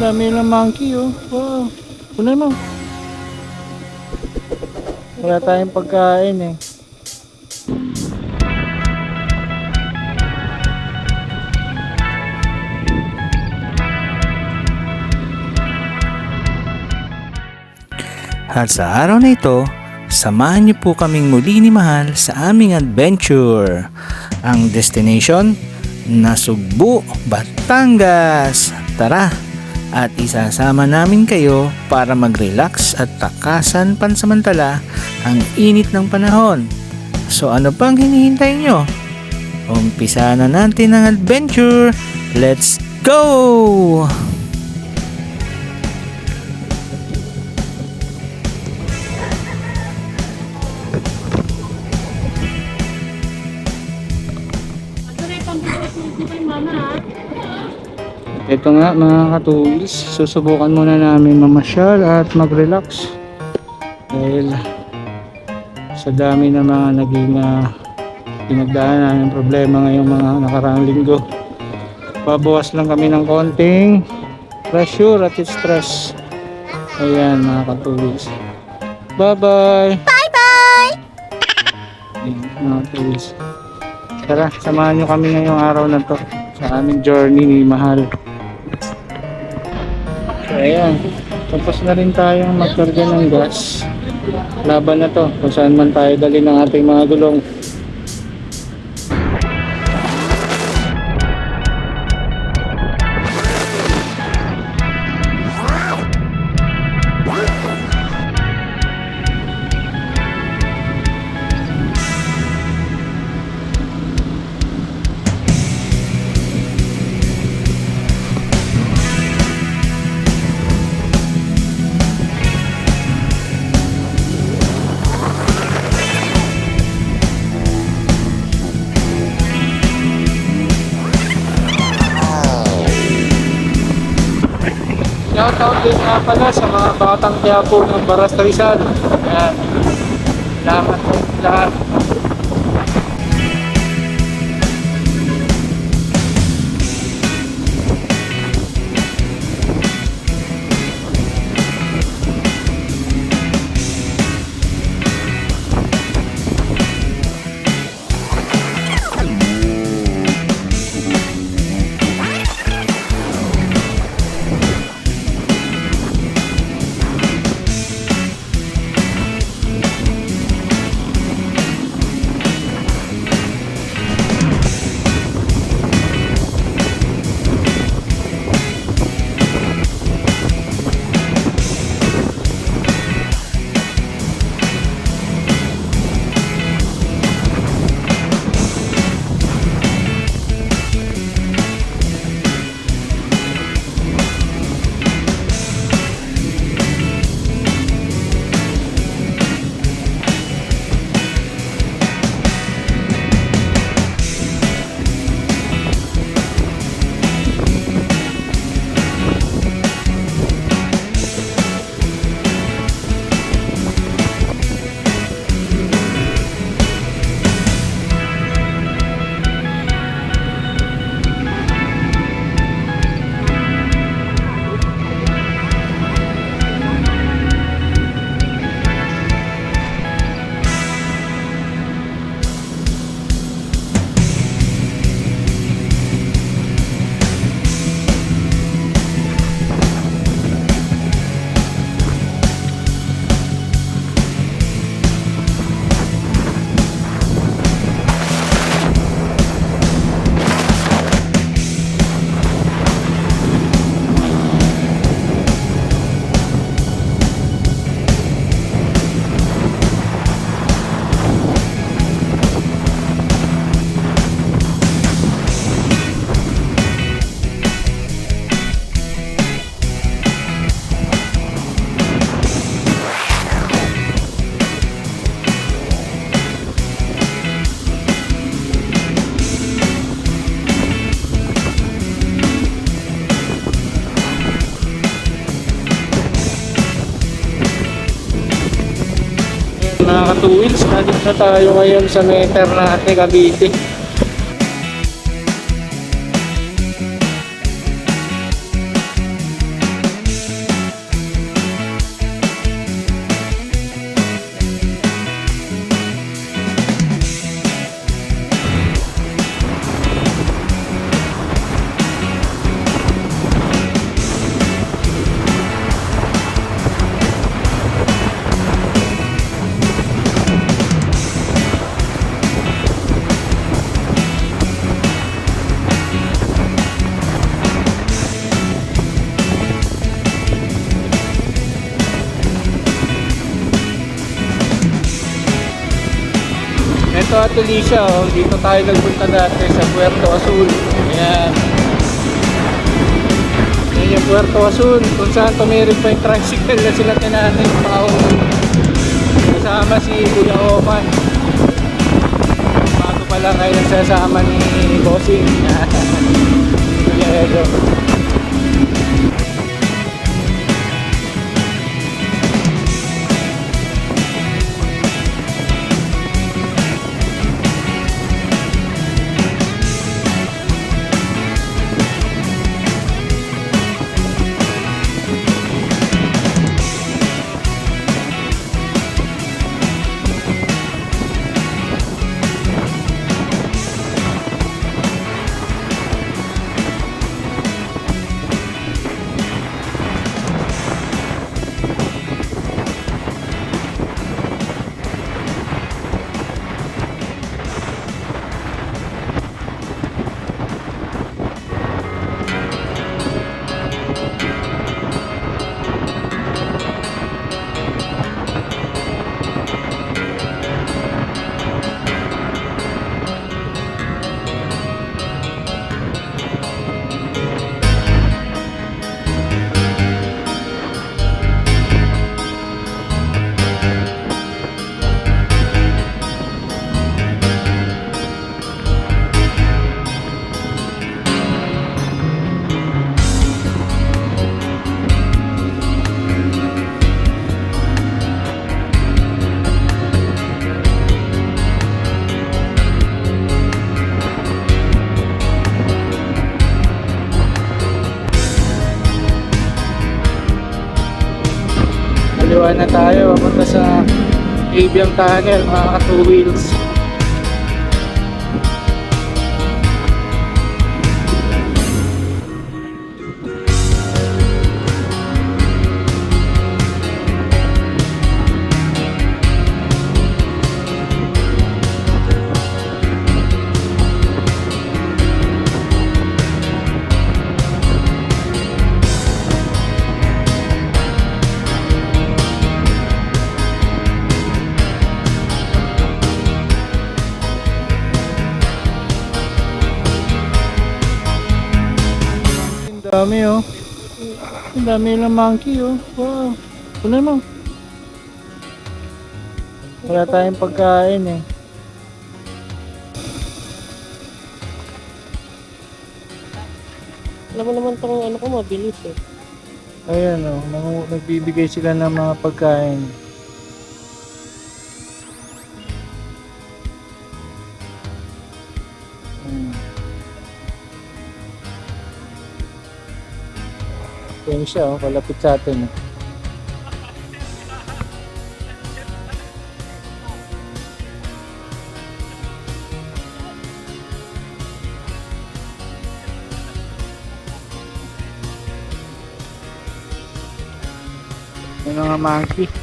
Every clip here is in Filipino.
dami lang monkey oh. Wow. Kunin mo. Wala tayong pagkain eh. At sa araw na ito, samahan niyo po kaming muli ni Mahal sa aming adventure. Ang destination, Nasugbu, Batangas. Tara, at isasama namin kayo para mag-relax at takasan pansamantala ang init ng panahon. So ano pang hinihintay nyo? Umpisa na natin ang adventure. Let's go! Ito nga mga katulis, susubukan muna namin mamasyal at mag-relax. Dahil sa dami ng mga naging uh, pinagdaanan ng problema ngayong mga nakaraang linggo. Babawas lang kami ng konting pressure at stress. Ayan mga katulis. Bye-bye! Bye-bye! Mga katulis. Tara, samahan nyo kami ngayong araw na to sa aming journey ni Mahal. So ayan, tapos na rin tayong magkarga ng gas. Laban na to, kung saan man tayo dali ng ating mga gulong. Nga pala sa mga batang Quiapo ng Baras Rizal. Ayan. Salamat Mga katuwils, nandito na tayo ngayon sa meter natin Cavite. Alicia, oh, dito tayo nagpunta dati sa Puerto Azul. Ayan. Yan yung Puerto Azul, kung saan tumirik pa yung tricycle na sila tinatin pao. Kasama si Kuya Oman. Bago pa lang kayo nagsasama ni Bossing. Kuya Edo. Kaliwa na tayo, papunta sa Aviang Tunnel, mga ka two wheels. Dami lang monkey oh. Wow. Ano mo? Wala tayong pagkain eh. Alam mo naman itong ano ko mabilis eh. Ayan oh, nagbibigay sila ng mga pagkain. Yan siya oh, kalapit sa atin. May mga monkey.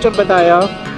Picture ba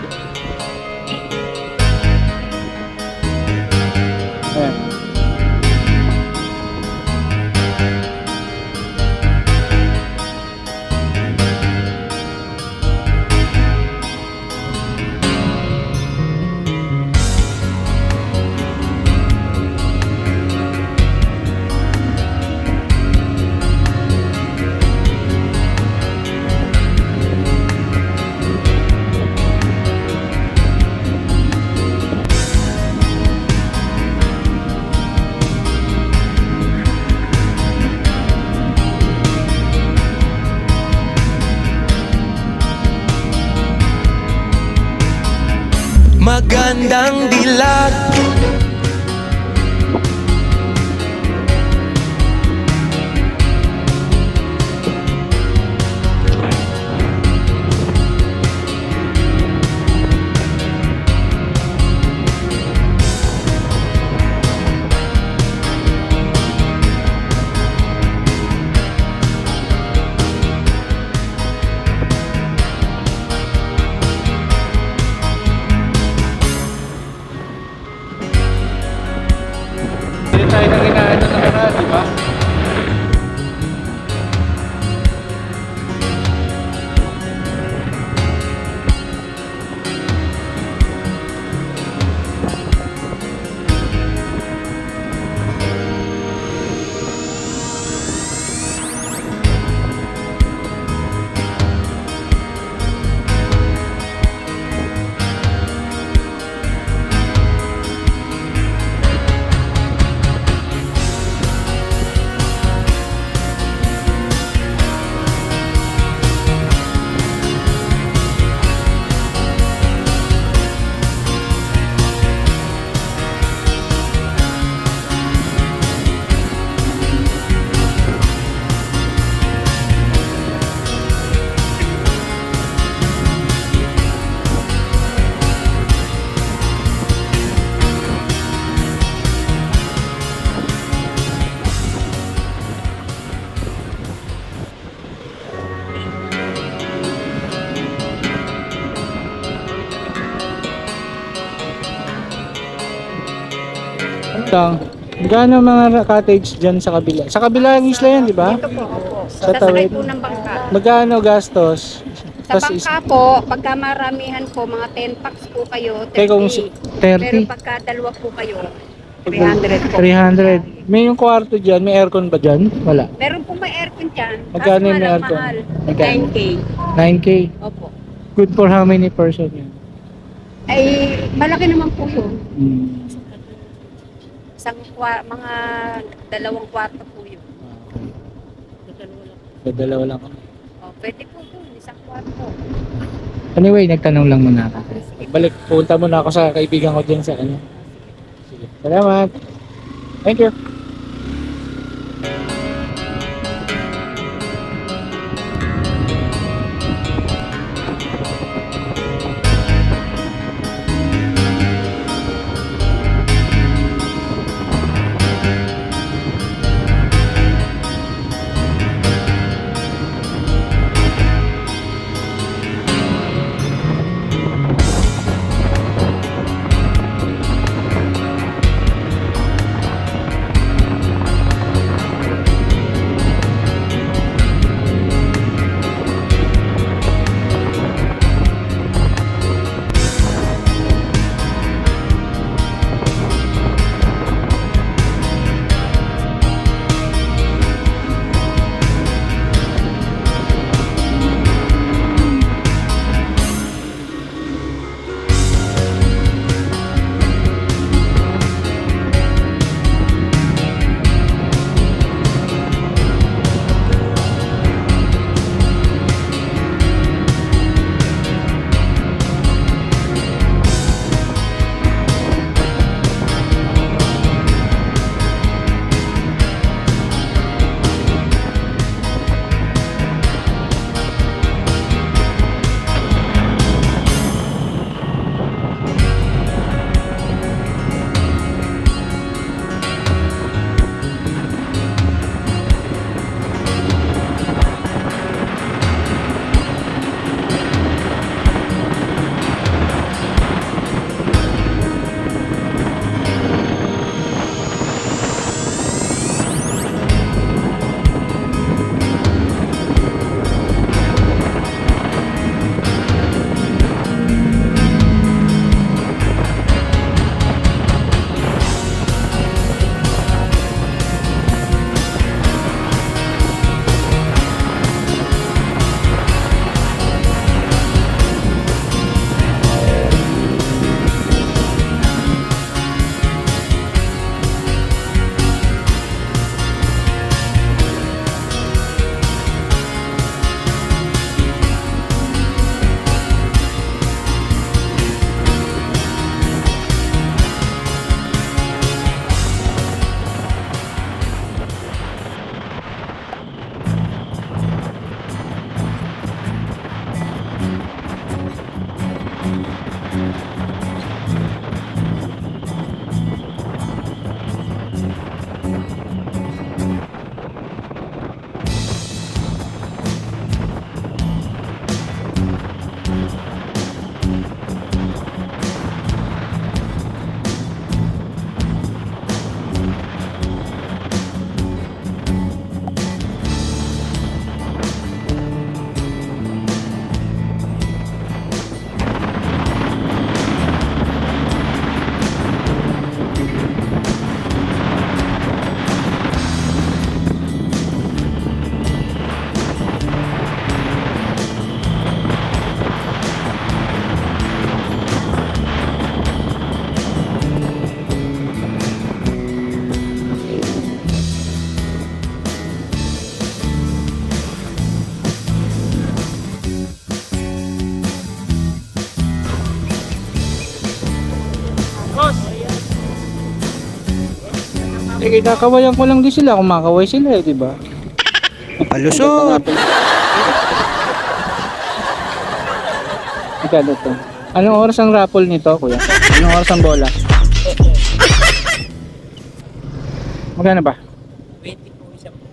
Magandang dilag lang. Gaano mga cottage dyan sa kabila? Sa kabila ang isla yan, di ba? Ito po, opo. Sa Sasakay tawid. po ng bangka. Magkano gastos? Sa Tas is- bangka po, pagka maramihan po, mga 10 packs po kayo, 30. Kaya kung si- Pero 30? pagka dalawa po kayo, 300 po. 300. May yung kwarto dyan, may aircon ba dyan? Wala. Meron po may aircon dyan. Magkano yung may aircon? mahal. Magkano? 9K. 9K. Opo. Good for how many person yun? Ay, malaki naman po yun. Hmm. Isang kwa, mga dalawang kwarto po yun. So, dalawa lang kami. O, pwede po yun, isang kwarto. Anyway, nagtanong lang muna ako. Balik, punta muna ako sa kaibigan ko dyan sa kanya. Sige. Salamat. Thank you. Eh, kinakawayan ko lang din sila. Kumakaway sila eh, di ba? Palusot! Magkano to? Anong oras ang raffle nito, kuya? Anong oras ang bola? Magkano ba? 20 po isa po.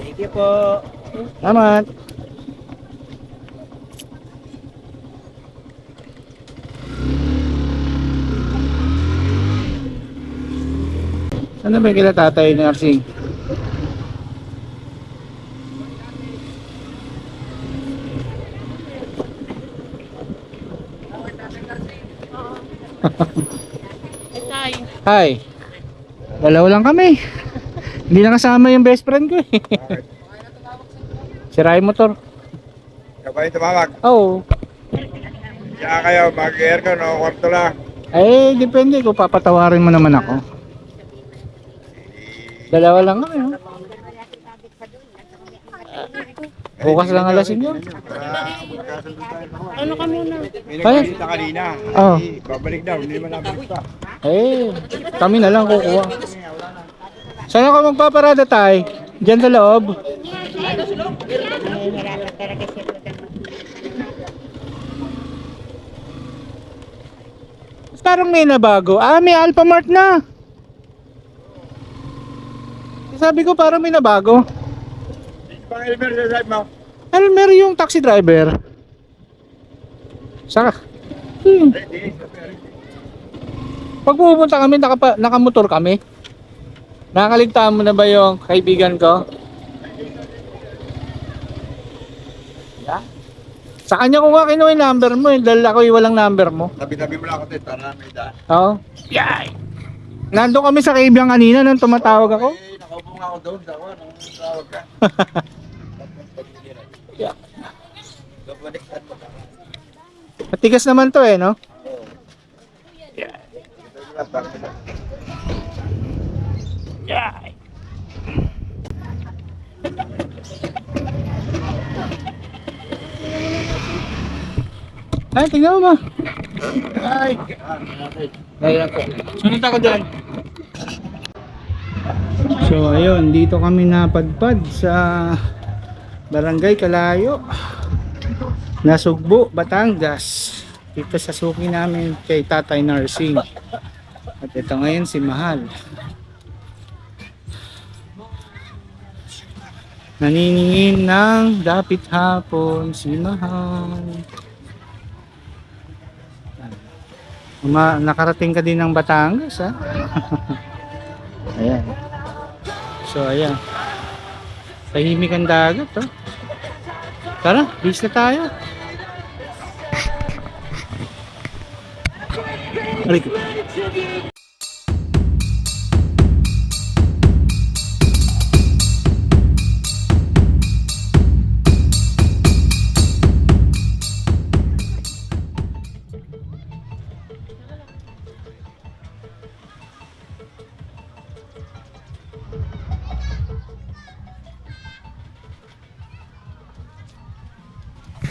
Thank you po. Salamat. Ano ba yung kila tatay nursing? Ay, tayo. Hi. Dalaw lang kami. Hindi na kasama yung best friend ko eh. Sira yung motor. Kapag tumawag, Oo. siya kayo, mag-aircon o kwarto lang. Eh, depende kung papatawarin mo naman ako. Dalawa lang kami. oh. Bukas lang alasin yun. Ano ka muna? May Ay. nagkita kanina. Oo. Eh, babalik daw, hindi nabalik pa. Eh, kami na lang kukuha. Saan ako magpaparada tay? Diyan sa loob. Parang may nabago. Ah, may Alphamart na. Sabi ko parang may nabago. Pang Elmer sa drive mo. Elmer yung taxi driver. Saka. Hmm. Pag pupunta kami, nakapa, nakamotor kami. Nakakaligtaan mo na ba yung kaibigan ko? Yeah. Sa kanya ko nga kinuha yung number mo eh, dahil ako yung walang number mo. Tabi-tabi mo lang ako, Ted, para may daan. Oo. Yay! Nandun kami sa kaibigan kanina nung tumatawag ako. Nakaupo nga ako doon sa ako, nung tawag ka. Yeah. Matigas naman to eh, no? Yay! Ay, tingnan mo ma. Ay. Sunod ako dyan. So, ayun. Dito kami napadpad sa Barangay Kalayo. Nasugbo, Batangas. Dito sa suki namin kay Tatay Narsing. At ito ngayon si Mahal. Naniningin ng dapit hapon si Mahal. Uma, nakarating ka din ng Batangas ha? ayan. So ayan. Tahimik ang dagat oh. Tara, bis na tayo. Aray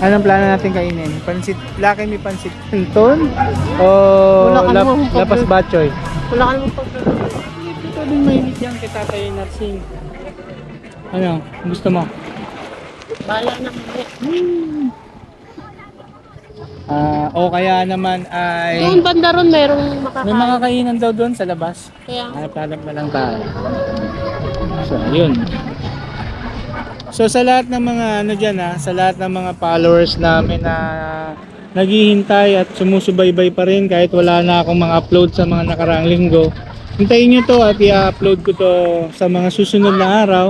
Anong plano natin kainin? Pansit, laki may pansit canton? O Wala ka lap, namang pag- lapas batchoy? Wala ka naman pag... Ito din mainit yan kay tatay nursing. Ano? Gusto mo? Bala na mamaya. Ah, o kaya naman ay Doon banda ron, merong may makakain. mga kainan daw doon sa labas. Kaya Hanap-hanap na lang tayo. So, yun. So, sa lahat ng mga ano dyan ha, sa lahat ng mga followers namin na naghihintay at sumusubaybay pa rin kahit wala na akong mga upload sa mga nakaraang linggo. Hintayin nyo to at i-upload ko to sa mga susunod na araw.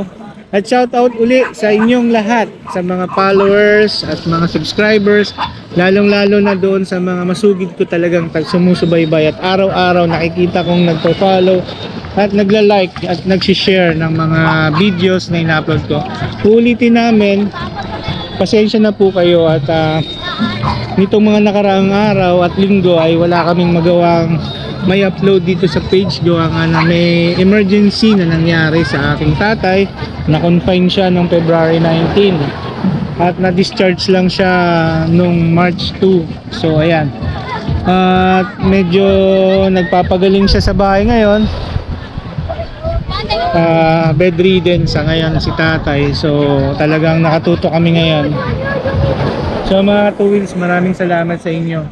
At shout out uli sa inyong lahat, sa mga followers at mga subscribers, lalong lalo na doon sa mga masugid ko talagang tag- sumusubaybay at araw-araw nakikita kong nagpo-follow at nagla-like at nag-share ng mga videos na ina-upload ko. Ulitin namin, pasensya na po kayo at ah, nitong mga nakaraang araw at linggo ay wala kaming magawang may upload dito sa page. Gawa nga na may emergency na nangyari sa aking tatay. Na-confine siya noong February 19 at na-discharge lang siya nung March 2 so ayan. At medyo nagpapagaling siya sa bahay ngayon Ah, bedridden sa ngayon si tatay. So talagang nakatuto kami ngayon. So mga two wheels maraming salamat sa inyo.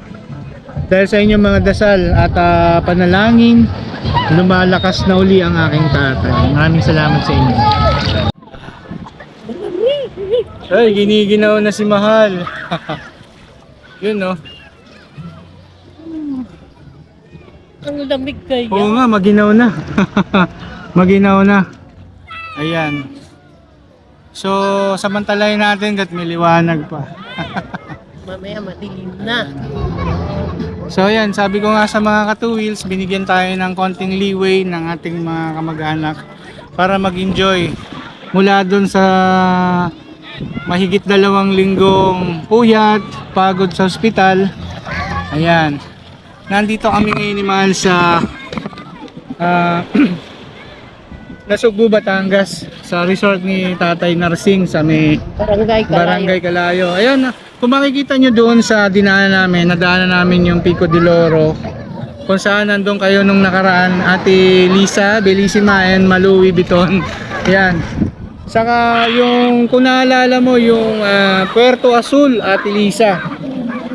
Dahil sa inyong mga dasal at ah, panalangin lumalakas na uli ang aking tatay. Maraming salamat sa inyo. Ay giniginaw na si Mahal. Yun no? Ang lamig kayo. Oo nga, maginaw na. maginaw na. Ayan. So, samantalahin natin kat may liwanag pa. Mamaya madilim na. So, ayan, sabi ko nga sa mga katuwils, binigyan tayo ng konting leeway ng ating mga kamag-anak para mag-enjoy mula dun sa mahigit dalawang linggong puyat, pagod sa ospital. Ayan. Nandito kami ngayon ni Mahal sa ah, Nasugbu, Batangas sa resort ni Tatay Narsing sa may Barangay Kalayo. Barangay Kalayo. Ayun, na- kung makikita nyo doon sa dinaanan namin, nadaanan namin yung Pico de Loro. Kung saan nandun kayo nung nakaraan, Ate Lisa, Bellissima, and Maluwi Biton. Yan. Saka yung, kung naalala mo, yung ah, Puerto Azul, Ate Lisa.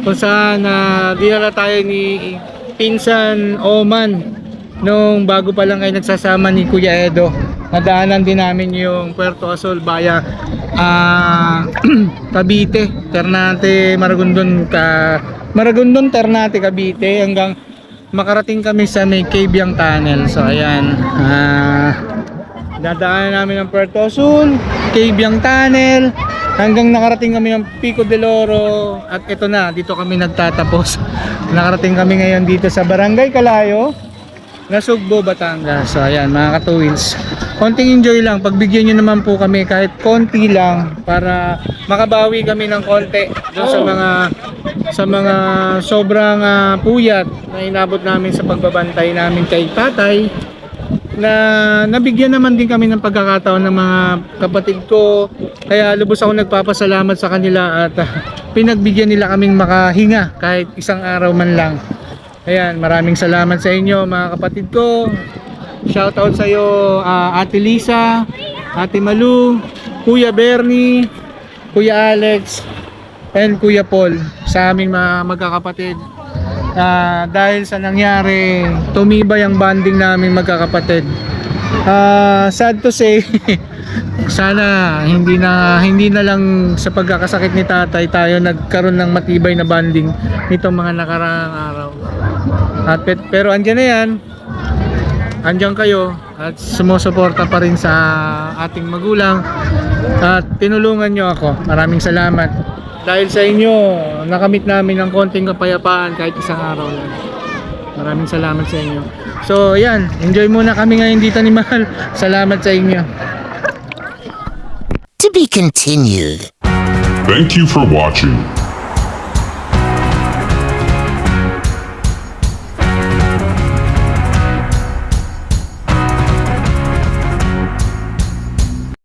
Kung saan uh, dinala tayo ni Pinsan Oman nung bago pa lang kayo nagsasama ni Kuya Edo. Nadaanan din namin yung Puerto Azul via ah, Cavite, Ternate, Maragondon ka Maragondon, Ternate, Cavite hanggang makarating kami sa may Cabiang Tunnel. So ayan, ah dadaanan namin ang Puerto Azul, Cabiang Tunnel, hanggang nakarating kami ng Pico de Loro at ito na, dito kami nagtatapos. nakarating kami ngayon dito sa Barangay Kalayo, Nasugbo, Batangas. So ayan mga katuwins. Konting enjoy lang. Pagbigyan nyo naman po kami kahit konti lang para makabawi kami ng konti doon sa mga sa mga sobrang ah, puyat na inabot namin sa pagbabantay namin kay tatay na nabigyan naman din kami ng pagkakataon ng mga kapatid ko kaya lubos ako nagpapasalamat sa kanila at ah, pinagbigyan nila kaming makahinga kahit isang araw man lang ayan maraming salamat sa inyo mga kapatid ko. Shout out sa iyo ah, Ate Lisa Ate Malu Kuya Bernie Kuya Alex and Kuya Paul sa aming mga magkakapatid. Ah, dahil sa nangyari tumibay ang bonding namin magkakapatid. Ah, sad to say sana hindi na hindi na lang sa pagkakasakit ni tatay tayo nagkaroon ng matibay na bonding nitong mga nakaraang araw at pet, pero andyan na yan. Andyan kayo at sumusuporta pa rin sa ating magulang. At tinulungan nyo ako. Maraming salamat. Dahil sa inyo nakamit namin ng konting kapayapaan kahit isang araw lang. Maraming salamat sa inyo. So yan. Enjoy muna kami ngayon dito ni Mahal. Salamat sa inyo. To be continued. Thank you for watching.